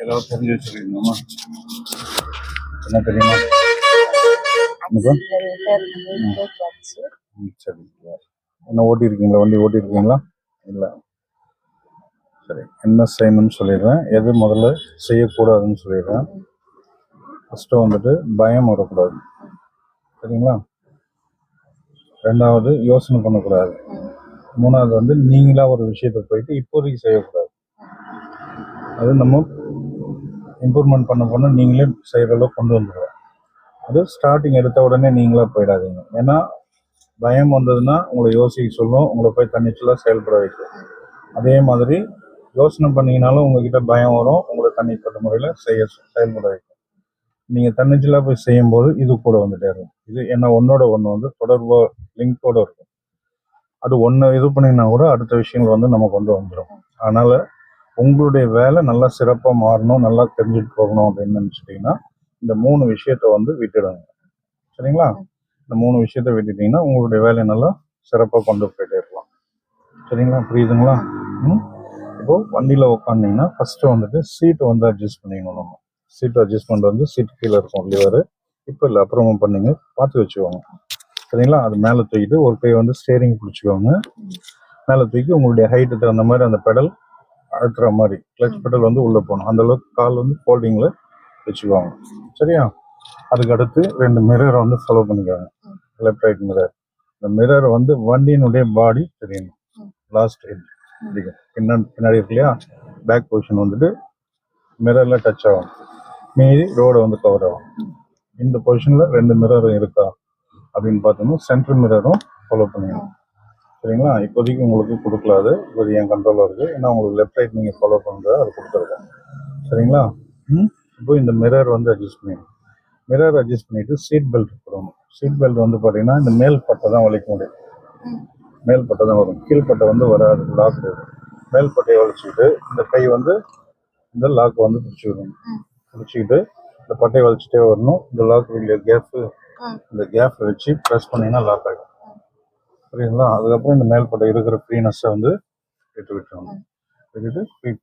ஏதாவது தெரிஞ்சு வச்சிருக்கீங்களா? என்ன தெரியுமா? சரி என்ன ஓட்டியிருக்கீங்களா? வண்டி ஓட்டியிருக்கீங்களா? இல்லை. சரி என்ன செய்யணும்னு சொல்லிடுறேன். எது முதல்ல செய்யக்கூடாதுன்னு சொல்லிடுறேன். ஃபஸ்ட்டு வந்துட்டு பயம் வரக்கூடாது. சரிங்களா? ரெண்டாவது யோசனை பண்ணக்கூடாது. மூணாவது வந்து நீங்களா ஒரு விஷயத்தை போயிட்டு இப்போதைக்கு செய்யக்கூடாது. அது நம்ம இம்ப்ரூவ்மெண்ட் பண்ண பண்ண நீங்களே செய்கிற அளவுக்கு கொண்டு வந்துடுவோம் அது ஸ்டார்டிங் எடுத்த உடனே நீங்களாக போயிடாதீங்க. ஏன்னா பயம் வந்ததுன்னா உங்களை யோசிக்க சொல்லும் உங்களை போய் தன்னிச்சலாக செயல்பட வைக்கும். அதே மாதிரி யோசனை பண்ணீங்கனாலும் உங்ககிட்ட பயம் வரும் உங்களை தனிப்பட்ட முறையில் செய்ய செயல்பட வைக்கும். நீங்கள் தன்னிச்சலாக போய் செய்யும்போது இது கூட வந்துட்டே இருக்கும். இது ஏன்னா ஒன்னோட ஒன்று வந்து தொடர்பாக லிங்கோடு இருக்கும். அது ஒன்று இது பண்ணினா கூட அடுத்த விஷயங்கள் வந்து நமக்கு வந்து வந்துடும் அதனால் உங்களுடைய வேலை நல்லா சிறப்பாக மாறணும் நல்லா தெரிஞ்சுட்டு போகணும் அப்படின்னு நினச்சிட்டிங்கன்னா இந்த மூணு விஷயத்த வந்து விட்டுடுங்க. சரிங்களா? இந்த மூணு விஷயத்த விட்டுட்டிங்கன்னா உங்களுடைய வேலையை நல்லா சிறப்பாக கொண்டு போயிட்டே இருக்கலாம். சரிங்களா? புரியுதுங்களா? ம்? இப்போது வண்டியில் உட்காந்திங்கன்னா ஃபஸ்ட்டு வந்துட்டு சீட்டை வந்து அட்ஜஸ்ட் பண்ணிக்கணும் நம்ம. சீட் அட்ஜஸ்ட்மெண்ட் வந்து சீட்டு கீழே இருக்கும் லிவர் இப்போ இல்லை அப்புறமா பண்ணிங்க பார்த்து வச்சுக்கோங்க. சரிங்களா அது மேலே தூக்கிட்டு ஒரு கை வந்து ஸ்டேரிங் பிடிச்சிக்கோங்க மேலே தூக்கி உங்களுடைய ஹைட்டு தகுந்த மாதிரி அந்த பெடல் அழுத்துற மாதிரி கிளச் பெடல் வந்து உள்ளே போகணும். அந்த அளவுக்கு கால் வந்து ஃபோல்டிங்கில் வச்சுக்கோங்க சரியா? அதுக்கு அடுத்து ரெண்டு மிரரை வந்து ஃபாலோ பண்ணிக்கோங்க. லெஃப்ட் ரைட் மிரர் இந்த மிரர் வந்து வண்டியினுடைய பாடி தெரியணும். லாஸ்ட் எட்ஜ் பின்னாடி பின்னாடி இருக்கு இல்லையா? பேக் பொசிஷன் வந்துட்டு மிரரில் டச் ஆகும். மீதி ரோடை வந்து கவர் ஆகும். இந்த பொசிஷனில் ரெண்டு மிரரும் இருக்கா? அப்படின்னு பார்த்தோம்னா சென்ட்ரல் மிரரும் ஃபாலோ பண்ணிக்கணும். சரிங்களா? இப்போதைக்கு உங்களுக்கு கொடுக்கல அது இப்போது என் கண்ட்ரோலில் இருக்குது ஏன்னா உங்களுக்கு லெஃப்ட் ரைட் நீங்கள் ஃபாலோ பண்ணுறது அது கொடுத்துருக்கேன் சரிங்களா? ம்? இப்போ இந்த மிரர் வந்து அட்ஜஸ்ட் பண்ணிடணும் மிரர் அட்ஜஸ்ட் பண்ணிட்டு சீட் பெல்ட் போடணும். சீட் பெல்ட் வந்து பார்த்தீங்கன்னா இந்த மேல் பட்டை தான் வலிக்க முடியும். மேல் பட்டை தான் வரும். கீழ்பட்டை வந்து வராது. லாக் மேல் பட்டையை வலிச்சுக்கிட்டு இந்த கை வந்து இந்த லாக் வந்து பிடிச்சிக்கணும் பிடிச்சிக்கிட்டு இந்த பட்டையை வலிச்சுட்டே வரணும். இந்த லாக் கேப்பு இந்த கேப் வச்சு ப்ரெஸ் பண்ணீங்கன்னா லாக் ஆகும் புரியுதுங்களா? அதுக்கப்புறம் இந்த மேல் பட்டை இருக்கிற ஃப்ரீனஸை வந்து விட்டு விட்டுறணும் விட்டுட்டு